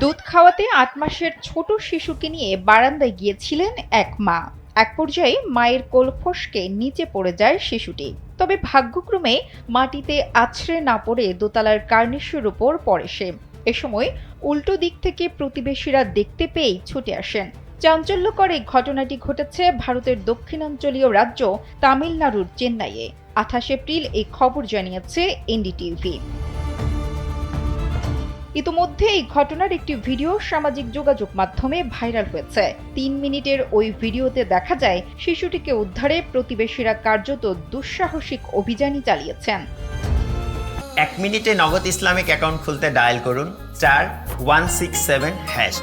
দুধ খাওয়াতে আট মাসের ছোট শিশুকে নিয়ে বারান্দায় গিয়েছিলেন এক মা। এক পর্যায়ে মায়ের কোল ফসকে নিচে পড়ে যায় শিশুটি। তবে ভাগ্যক্রমে মাটিতে আছড়ে না পড়ে দোতলার কার্নিশের উপর পড়ে সে। এ সময় উল্টো দিক থেকে প্রতিবেশীরা দেখতে পেয়েই ছুটে আসেন। চাঞ্চল্যকর এই ঘটনাটি ঘটেছে ভারতের দক্ষিণাঞ্চলীয় রাজ্য তামিলনাড়ুর চেন্নাইয়ে। আঠাশ এপ্রিল এই খবর জানিয়েছে এনডিটিভি। ইতোমধ্যে এই ঘটনার একটি ভিডিও সামাজিক যোগাযোগ মাধ্যমে ভাইরাল হয়েছে। তিন মিনিটের ওই ভিডিওতে দেখা যায় শিশুটিকে উদ্ধারে প্রতিবেশীরা কার্যত দুঃসাহসিক অভিযানই চালিয়েছেন। এক মিনিটে নগদ ইসলামিক অ্যাকাউন্ট খুলতে ডায়াল করুন চার one six seven hash.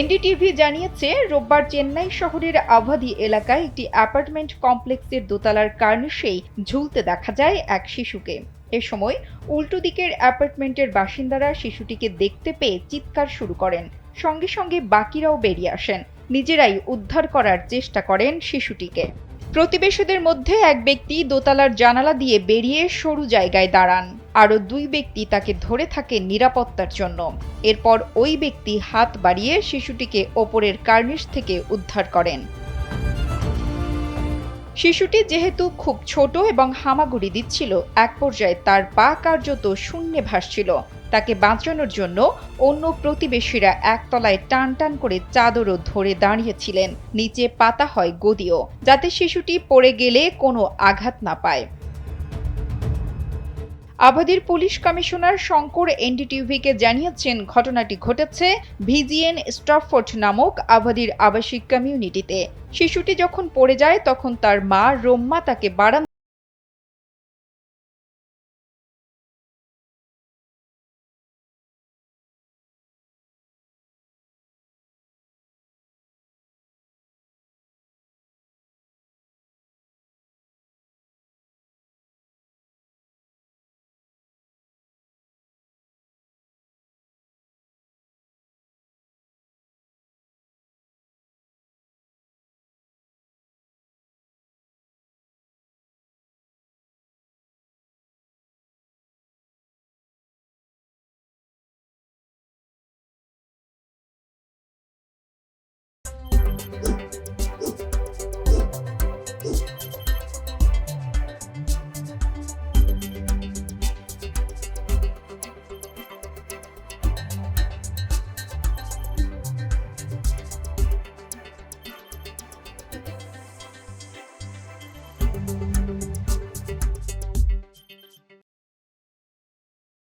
NDTV জানিয়েছে রোববার চেন্নাই শহরের আভাদি এলাকায় একটি অ্যাপার্টমেন্ট কমপ্লেক্সের দোতলার কার্নিশেই ঝুলতে দেখা যায় এক শিশুকে। এ সময় উল্টো দিকের অ্যাপার্টমেন্টের বাসিন্দারা শিশুটিকে দেখতে পেয়ে চিৎকার শুরু করেন। সঙ্গে সঙ্গে বাকিরাও বেরিয়ে আসেন। নিজেরাই উদ্ধার করার চেষ্টা করেন শিশুটিকে। প্রতিবেশীদের মধ্যে এক ব্যক্তি দোতলার জানালা দিয়ে বেরিয়ে সরু জায়গায় দাঁড়ান। আরও দুই ব্যক্তি তাকে ধরে থাকে নিরাপত্তার জন্য। এরপর ওই ব্যক্তি হাত বাড়িয়ে শিশুটিকে ওপরের কার্নিশ থেকে উদ্ধার করেন। শিশুটি যেহেতু খুব ছোট এবং হামাগুড়ি দিচ্ছিল, এক পর্যায়ে তার পা কার্যত শূন্যে ভাসছিল। তাকে বাঁচানোর জন্য অন্য প্রতিবেশীরা একতলায় টান টান করে চাদরও ধরে দাঁড়িয়েছিলেন। নিচে পাতা হয় গদিও, যাতে শিশুটি পড়ে গেলে কোনো আঘাত না পায়। আবাদির পুলিশ কমিশনার শঙ্কর এনডিটিভিকে জানিয়েছেন, ঘটনাটি ঘটেছে ভিজিএন স্টাফোর্ড নামক আবাদির আবাসিক কমিউনিটিতে। শিশুটি যখন পড়ে যায়, তখন তার মা রোম্মা তাকে বারান্দা